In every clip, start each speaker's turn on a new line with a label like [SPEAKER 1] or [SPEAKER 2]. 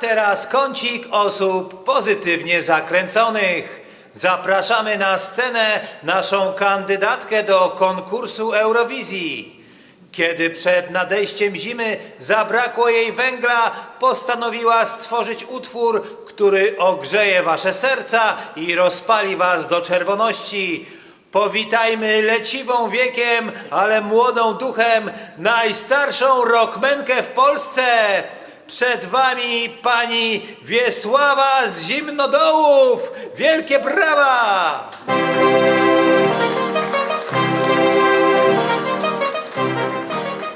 [SPEAKER 1] teraz kącik osób pozytywnie zakręconych. Zapraszamy na scenę naszą kandydatkę do konkursu Eurowizji. Kiedy przed nadejściem zimy zabrakło jej węgla, postanowiła stworzyć utwór, który ogrzeje wasze serca i rozpali was do czerwoności. Powitajmy leciwą wiekiem, ale młodą duchem najstarszą rockmenkę w Polsce. Przed wami pani Wiesława z Zimnodołów. Wielkie brawa!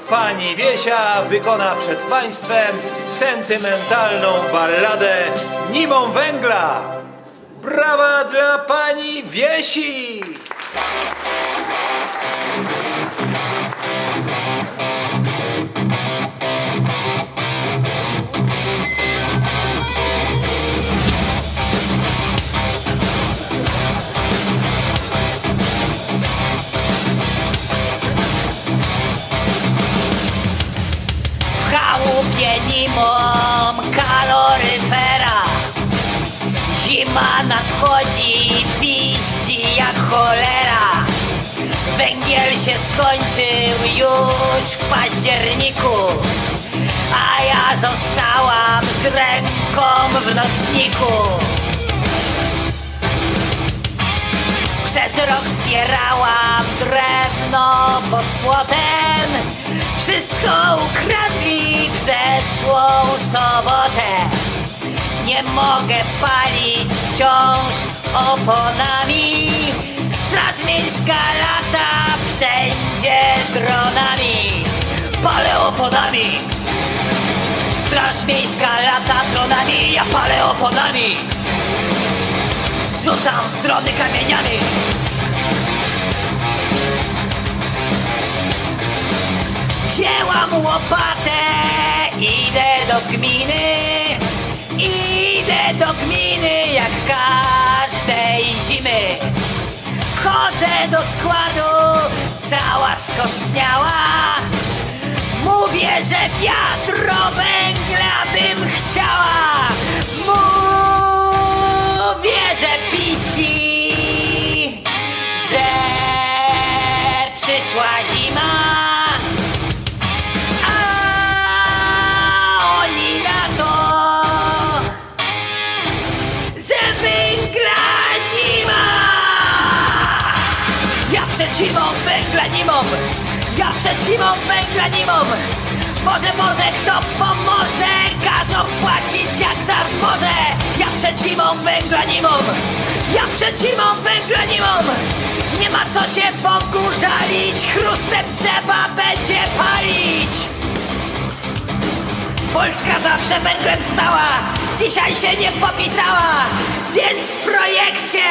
[SPEAKER 1] Pani Wiesia wykona przed Państwem sentymentalną balladę Nimą Węgla. Brawa dla Pani Wiesi!
[SPEAKER 2] Mam kaloryfera. Zima nadchodzi, piści jak cholera. Węgiel się skończył już w październiku A ja zostałam z ręką w nocniku. Przez rok zbierałam drewno pod płotem Wszystko ukradli w zeszłą sobotę. Nie mogę palić wciąż oponami. Straż miejska lata wszędzie dronami. Palę oponami. Straż miejska lata dronami. Ja palę oponami. Rzucam drony kamieniami Wzięłam łopatę Idę do gminy Idę do gminy Jak każdej zimy. Wchodzę do składu Cała skostniała. Mówię, że wiadro węgla bym chciała. Mówię, że pisi Że przyszła przed zimą węgla nie mam! Boże, Boże, kto pomoże? Każą płacić jak za zboże! Ja przed zimą węgla! Ja przed zimą węgla! Nie ma co się Bogu żalić! Chrustem trzeba będzie palić! Polska zawsze węglem stała, dzisiaj się nie popisała, więc w projekcie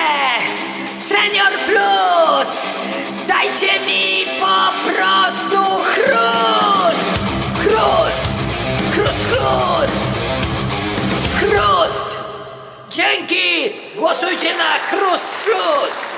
[SPEAKER 2] Senior Plus dajcie mi po Chrust! Dzięki! Głosujcie na Chrust Plus!